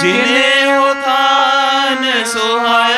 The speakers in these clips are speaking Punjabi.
ਜਿਨੇ ਹੋਤਾਨ ਸੁਹਾਇ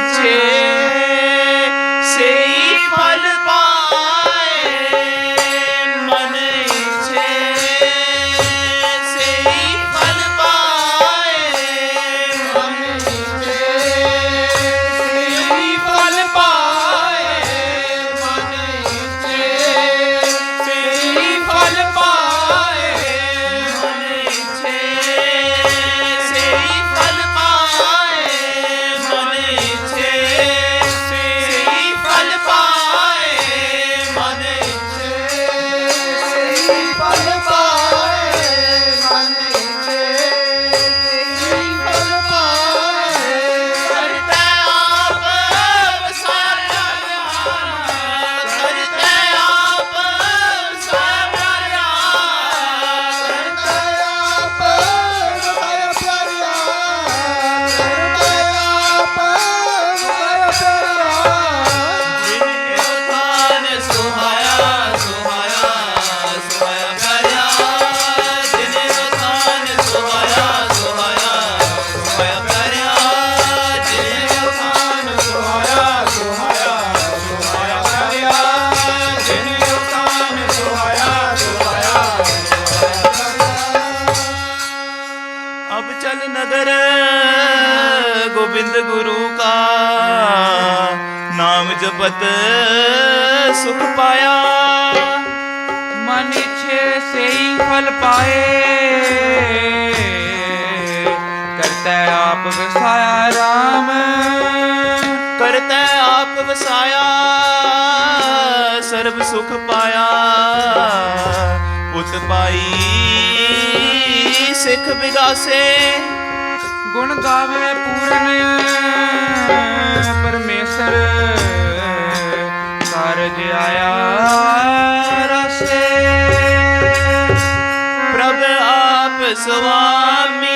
bitches. 姐妹们 गोविंद गुरु का नाम जपत सुख पाया ਮਨ ਇਛੇ ਸਈ ਫਲ ਪਾਏ ਕਰਤਾ ਆਪ ਵਸਾਇਆ RAM करता आप वसाया सर्व सुख पाया पुत पाई सिख विगासे ਗੁਣ ਗਾਵੇ ਪੂਰਨ ਪਰਮੇਸ਼ਰ। ਕਾਰਜ ਆਇਆ ਰਸੇ ਪ੍ਰਭ ਆਪ ਸੁਆਮੀ